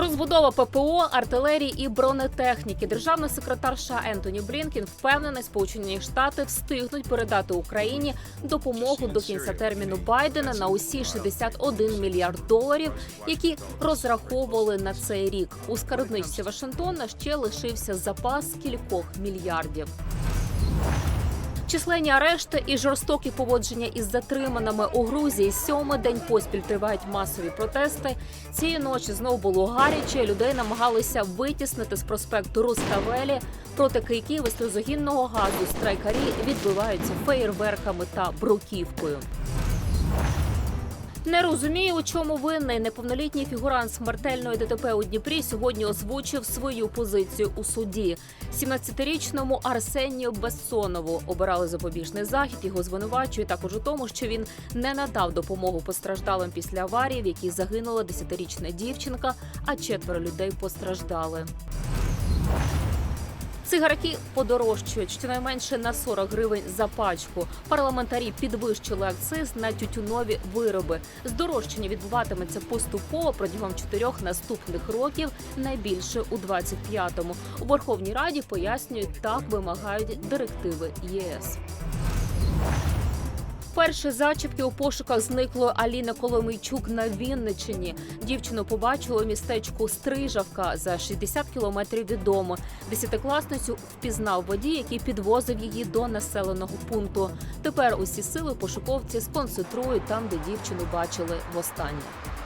Розбудова ППО, артилерії і бронетехніки. Державний секретар США Ентоні Блінкін впевнений, Сполучені Штати встигнуть передати Україні допомогу до кінця терміну Байдена на усі 61 мільярд доларів, які розраховували на цей рік. У скарбничці Вашингтона ще лишився запас кількох мільярдів. Численні арешти і жорстокі поводження із затриманими у Грузії сьомий день поспіль тривають масові протести. Цієї ночі знову було гаряче. Людей намагалися витіснити з проспекту Руставелі, проти кийків і сльозогінного газу страйкарі відбиваються феєрверками та бруківкою. Не розумію, у чому винний неповнолітній фігурант смертельної ДТП у Дніпрі сьогодні озвучив свою позицію у суді. 17-річному Арсенію Бессонову обирали запобіжний захід. Його звинувачують також у тому, що він не надав допомогу постраждалим після аварії, в якій загинула 10-річна дівчинка, а четверо людей постраждали. Цигарки подорожчують щонайменше на 40 гривень за пачку. Парламентарі підвищили акциз на тютюнові вироби. Здорожчання відбуватиметься поступово протягом чотирьох наступних років, найбільше у 25-му. У Верховній Раді пояснюють, так вимагають директиви ЄС. Перші зачіпки у пошуках зникло Аліна Коломийчук на Вінничині. Дівчину побачили у містечку Стрижавка за 60 кілометрів від дому. Десятикласницю впізнав водій, який підвозив її до населеного пункту. Тепер усі сили пошуковці сконцентрують там, де дівчину бачили востаннє.